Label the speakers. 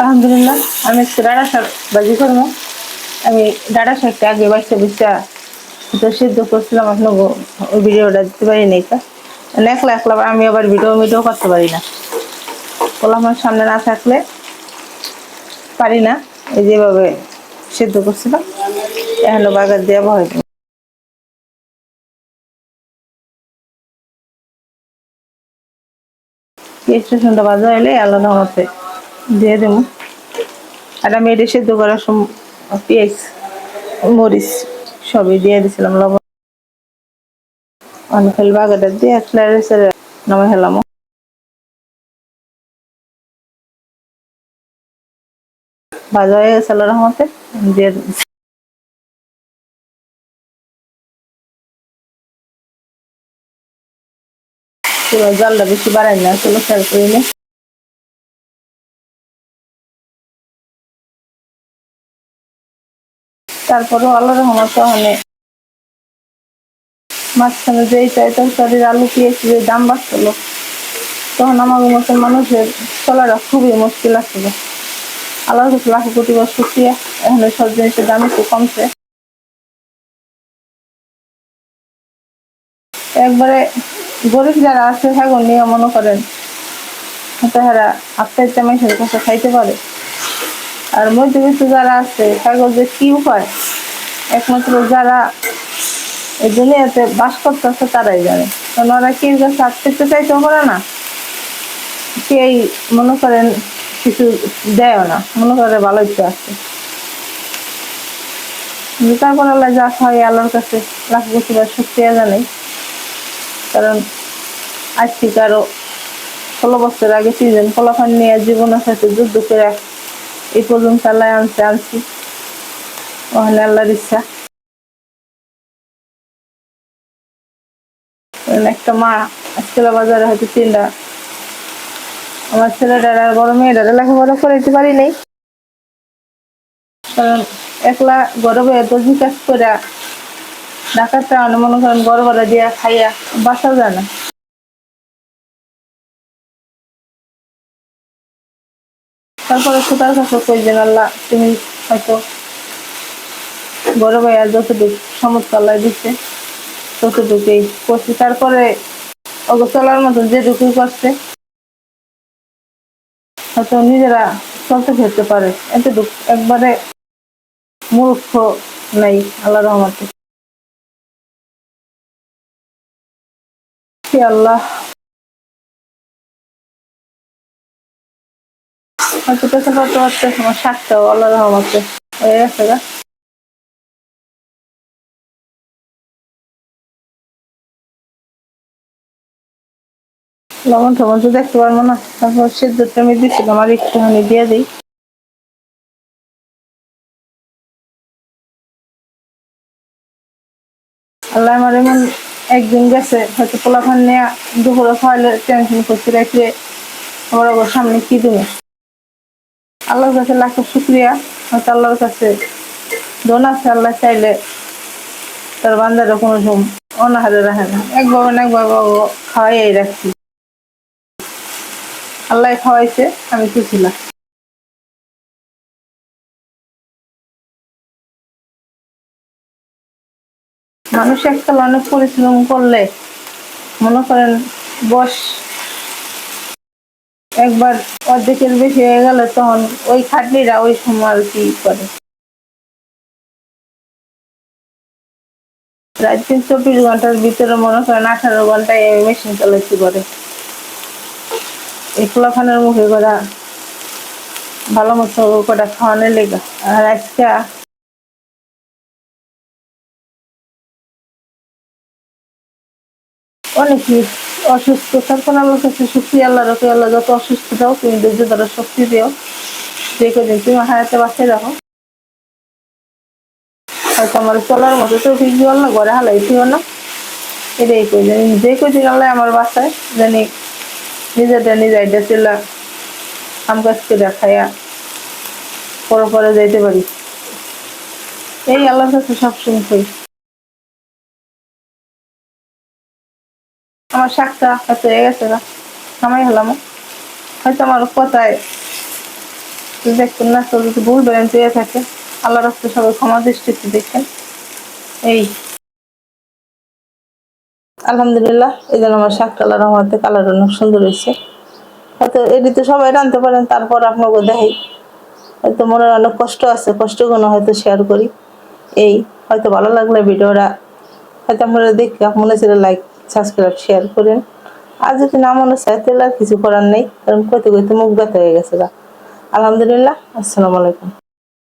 Speaker 1: আলহামদুলিল্লাহ, আমি আজকে ডাটা ভাজি করব। আমি ডাটা শাকটা আগে বাচ্চা বুঝছা তো সিদ্ধ করছিলাম আপনার ওই ভিডিওটা দিতে পারি নাই তা। একলা একলা, আমি আবার ভিডিও ভিডিও করতে পারি না। আমার সামনে না থাকলে পারি না। এই যেভাবে সিদ্ধ করছিলাম, এখন বাগার দিয়ে ভয় রসুনটা ভাজা হলে আলাদা মতে দিয়ে দেবো। আর আমি এটা সেদ্ধ করার সময় পেঁয়াজ, মরিচ সবই দিয়ে দিছিলাম, লবণ। অনেক বাগাটা দিয়ে একলা নামে হেলাম ভাজা হয়ে গেছে আল্লাহ রহমতে, দিয়ে। জলটা বেশি বাড়াই না চলো খেয়াল করিলে তারপরেও আল্লাহ রহমত তাহলে মাঝখানে যেই চাই তরকারির আলু পেঁয়াজ যে দাম বাড়ছিল, তখন আমার মতন মানুষের চলাটা খুবই মুশকিল আসছিল। আল্লাহর কাছে লাখো কোটি বার শুক্রিয়া এখন সব জিনিসের দাম একটু কমছে। একবারে গরিব যারা আছে হ্যাঁ নিয়ে মনে করেন, তাহারা আপনার জামাইশের কাছে খাইতে পারে। আর মধ্যবিত্ত যারা আছে হ্যাঁ যে কি উপায়? একমাত্র যারা এই দুনিয়াতে বাস করতেছে, তারাই জানে। কারণ ওরা কি কাছে আত্মীয় চাইতেও পারে না। কেই মনে করেন কিছু দেয় না, মনে করে ভালো তো আছে। তারপর আল্লাহ যা হয় আল্লাহর কাছে লাখ বছর শুক্রিয়া জানাই কারণ আজ থেকে আরও ষোলো বছর আগে তিনজন ফলাফল নিয়ে জীবনের সাথে যুদ্ধ করে এই পর্যন্ত আল্লাহ আনছে। আনছি ওখানে আল্লাহর ইচ্ছা একটা মা আজকাল বাজারে হয়তো তিনটা। আমার ছেলেটার আর বড় মেয়েটারে লেখাপড়া করাইতে পারি নাই। কারণ একলা গরমে এত কাজ করে ডাকাতটা মনে করেন গড় দিয়া খাইয়া বাসা যায় না। তারপরে কোথার কাছে কইছেন আল্লাহ, তুমি হয়তো বড় ভাই আর যতটুকু সমতকাল্লা দিচ্ছে, ততটুকুই করছি। তারপরে ওকে চলার মতন যেটুকুই করছে, হয়তো নিজেরা চলতে ফিরতে পারে। এতটুকু একবারে মূর্খ নাই আল্লাহ রহমতে। আল্লাহ হয়তো পেছনে করতে পারতে আমার শাকটাও আল্লাহ রহমতে। হয়ে গেছে গা। লবণ টবণ তো দেখতে পারব না। তারপর সেদ্ধটা আমি দিচ্ছিলাম আর একটুখানি দিয়ে দিই। আল্লাহ আমার এমন একদিন গেছে, হয়তো পোলাখান নিয়ে দুপুরে খাওয়ালে টেনশন করতে রেখে আমার সামনে কি দেবে আল্লাহর কাছে লাখো শুক্রিয়া। হয়তো আল্লাহর কাছে দোন আছে, আল্লাহ চাইলে তার বান্দারও কোনো সময় অনাহারে রাখে না। একবার না একবার খাওয়াই রাখছি। আল্লাহ খাওয়াইছে, আমি খুশিলাম মানুষ এককাল অনেক পরিশ্রম করলে, মনে করেন বস একবার অর্ধেকের বেশি হয়ে গেলে তখন ওই খাটনিরা ওই সময় আর কি করে। রাত চব্বিশ ঘণ্টার ভিতরে মনে করেন আঠারো ঘন্টায় মেশিন চালাচ্ছি করে এই খোলাখানের মুখে করা ভালো মতো কটা খাওয়ানোর লেগে। আর আজকে অনেকই অসুস্থ তারপর আল্লাহর কাছে শক্তি আল্লাহ রাখে আল্লাহ যত অসুস্থ দাও তুমি ধৈর্য দ্বারা শক্তি দিও। যে কদিন তুমি হায়াতে বাঁচিয়ে রাখো হয়তো আমার চলার মতো তো ঠিক আল্লাহ, ঘরে হালাইছিও না। এটাই কই জানি যে কদিন আল্লাহ আমার বাসায় জানি নিজেটা নিজে আইডা চিল্লা আম গাছ করে খাইয়া পরে পরে যাইতে পারি। এই আল্লাহর কাছে সবসময় আমার শাকটা হয়তো হয়ে গেছে না নামাই হলাম হয়তো আমার কথায় যদি দেখতেন না তো যদি ভুল বেড়েন চেয়ে থাকে আল্লাহ রাস্তা সবাই ক্ষমা দৃষ্টিতে দেখেন। এই। আলহামদুলিল্লাহ, এই জন্য আমার শাক কালার রহমতে কালার অনেক সুন্দর হয়েছে। হয়তো এডিতে সবাই রাঁধতে পারেন, তারপর আপনাকে দেখাই। হয়তো মনের অনেক কষ্ট আছে, কষ্টগুলো হয়তো শেয়ার করি। এই, হয়তো ভালো লাগলে ভিডিওটা, হয়তো আপনারা দেখে মনে ছিল লাইক সাবস্ক্রাইব শেয়ার করেন আর যদি না মনে চায় তাহলে আর কিছু করার নেই, কারণ কইতে কইতে মুখ ব্যথা হয়ে গেছে। আলহামদুলিল্লাহ, আসসালামু আলাইকুম